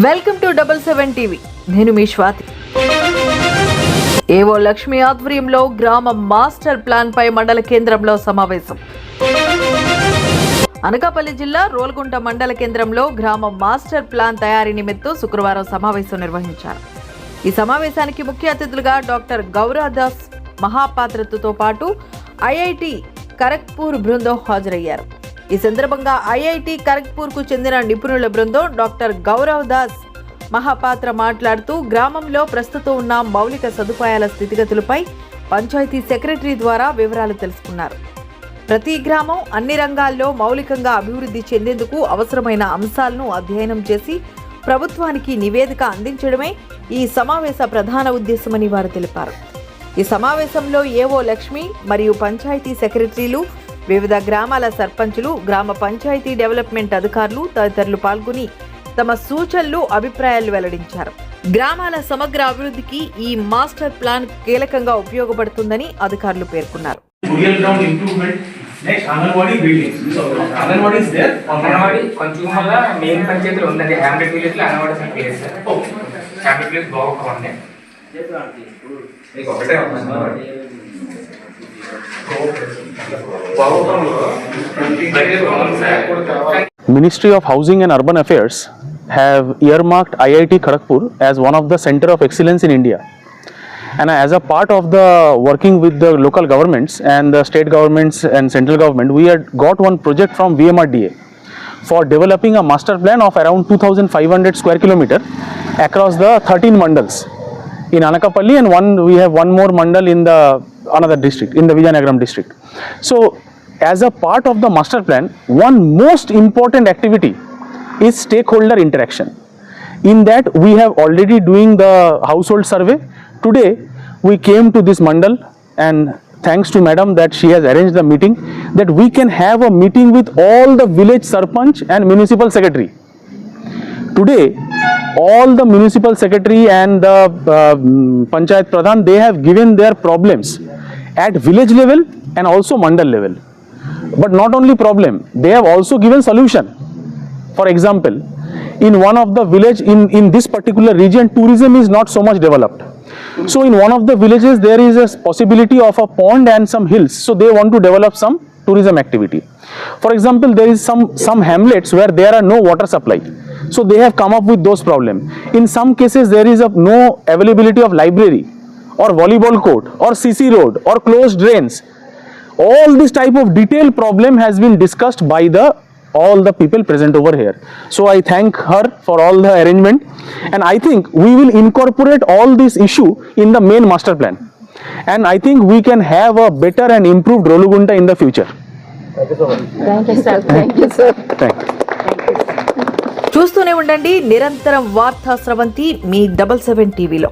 Welcome to double seven TV. నేను మీ స్వాతి. ఏవో లక్ష్మి ఆధ్వర్యంలో గ్రామ మాస్టర్ ప్లాన్ పై మండల కేంద్రంలో సమావేశం. అనకాపల్లి జిల్లా రోల్గుంట మండల కేంద్రంలో గ్రామ మాస్టర్ ప్లాన్ తయారీ నిమిత్తం శుక్రవారం సమావేశం నిర్వహించారు. ఈ సమావేశానికి ముఖ్య అతిథులుగా డాక్టర్ గౌరాదాస్ మహాపాత్రతో పాటు ఐఐటి కరక్పూర్ బృందం హాజరయ్యారు. ఈ సందర్భంగా ఐఐటి ఖరగ్పూర్కు చెందిన నిపుణుల బృందం డాక్టర్ గౌరవ్ దాస్ మహాపాత్ర మాట్లాడుతూ గ్రామంలో ప్రస్తుతం ఉన్న మౌలిక సదుపాయాల స్థితిగతులపై పంచాయతీ సెక్రటరీ ద్వారా వివరాలు తెలుసుకున్నారు. ప్రతి గ్రామం అన్ని రంగాల్లో మౌలికంగా అభివృద్ధి చెందేందుకు అవసరమైన అంశాలను అధ్యయనం చేసి ప్రభుత్వానికి నివేదిక అందించడమే ఈ సమావేశ ప్రధాన ఉద్దేశమని వారు తెలిపారు. ఈ సమావేశంలో ఏవో లక్ష్మి మరియు పంచాయతీ సెక్రటరీలు వివిధ గ్రామాల సర్పంచులు గ్రామ పంచాయతీ డెవలప్మెంట్ అధికారులు తదితరులు పాల్గొని తమ సూచనలు అభిప్రాయాలు వెల్లడించారు. గ్రామాల సమగ్ర అభివృద్ధికి ఈ మాస్టర్ ప్లాన్ కీలకంగా ఉపయోగపడుతుందని అధికారులు పేర్కొన్నారు. అంగన్వాడీ కొంచెం మెయిన్ పంచాయతీలో ఉందండి. హ్యామ్లెట్ విలేజ్లో అంగన్వాడీ సెంటర్ లేదు సార్. హ్యామ్లెట్ విలేజ్ బాగుంటుంది మీకు ఒకటే Ministry of Housing and Urban Affairs have earmarked IIT Kharagpur as one of the center of excellence in India. And as a part of the working with the local governments and the state governments and central government, we had got one project from VMRDA for developing a master plan of around 2500 square kilometer across the 13 mandals in Anakapalli and one we have one more mandal in the another district in the Vijayanagaram district. So as a part of the master plan, one most important activity is stakeholder interaction. In that we have already doing the household survey. Today we came to this mandal and thanks to madam that she has arranged the meeting that we can have a meeting with all the village sarpanch and municipal secretary today all the municipal secretary and the uh, panchayat pradhan they have given their problems at village level and also mandal level. But not only problem they have also given solution. For example in one of the village in in this particular region tourism is not so much developed. So in one of the villages there is a possibility of a pond and some hills. So they want to develop some tourism activity. For example there is some some hamlets where there are no water supply so they have come up with those problem. In some cases there is a no availability of library or volleyball court or cc road or closed drains. All this type of detailed problem has been discussed by the all the people present over here. So i thank her for all the arrangement. And i think we will incorporate all this issue in the main master plan. And i think we can have a better and improved rolugunta in the future. Thank you, sir. Thank you, sir. thank you చూస్తూనే ఉండండి. నిరంతరం వార్తా స్రవంతి మీ double seven టీవీలో.